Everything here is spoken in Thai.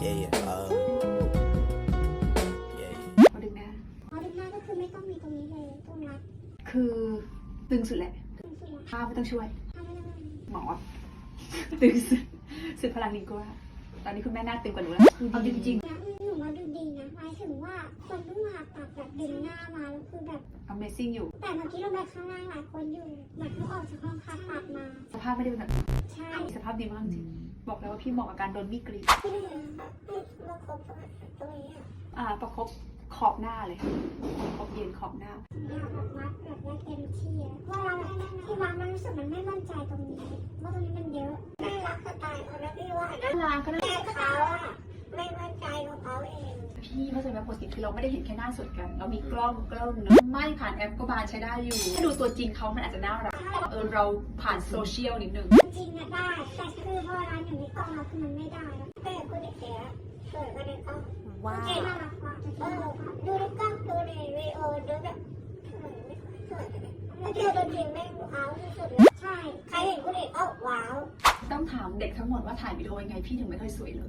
Yeah, yeah. Uh, yeah, yeah. พอดึงหน้าพอดึงหน้าก็คือไม่ต้องมีตรงนี้เลยตรงรัดคือดึงสุดแหละตรงสุดละข้าไม่ต้องช่วยถ้าไม่ได้มันหมอดึงสุดสุดพลังดีกว่าตอนนี้คุณแม่หน้าตึงกว่าหนูแล้วเอาจริง นะหนูว่าดูดีนะหมายถึงว่าคนเพิ่งผ่าตัดแบบดึงหน้ามาแล้วคือแบบๆ Amazing อยู่ แต่เมื่อกี้ลงไปข้างล่างหลายคนอยู่เหมือนเขาออกจากห้องผ่าตัดมา สภาพไม่ได้เป็นแบบใช่สภาพดีมากจริงบอกแล้วว่าพี่เหมาะกับการโดนมีดกรีดที่นี่เราครบตรงนี้อ่า ประคบขอบหน้าเลยประคบเย็นขอบหน้าอยากแบบวัดแบบได้เต็มที่อะว่าเราที่วัดมันรู้สึกมันไม่มั่นใจตรงนี้ว่าตรงนี้มันเยอะได้รักสไตล์เขานะพี่ว่าน่ารักก็น่าแต่เขาอะไม่มั่นใจของเขาเอง พี่เข้าใจไหมปกติคือเราไม่ได้เห็นแค่หน้าสดกัน เรามีกล้องกล้องเนอะไม่ผ่านแอปก็บานใช้ได้อยู่ถ้าดูตัวจริงเขามันอาจจะน่ารักแต่เออเราผ่านโซเชียลนิดนึงจริงอะได้แต่คือพอร้านอยู่ในกล้องเราคือมันไม่ได้แล้วแต่คุณเด็กแก่สวยกว่าในกล้องว้าเจ๊น่ารักกว่าเออดูในกล้องดูในวีดีโอดูแบบทำไมไม่ค่อยสวยเลยแล้วเจอตัวจริงแม่งว้าวที่สุดเลยใช่ใครเห็นคุณเด็กอ้าวว้าวต้องถามเด็กทั้งหมดว่าถ่ายวิดีโอยังไงพี่ถึงไม่ค่อยสวยเลย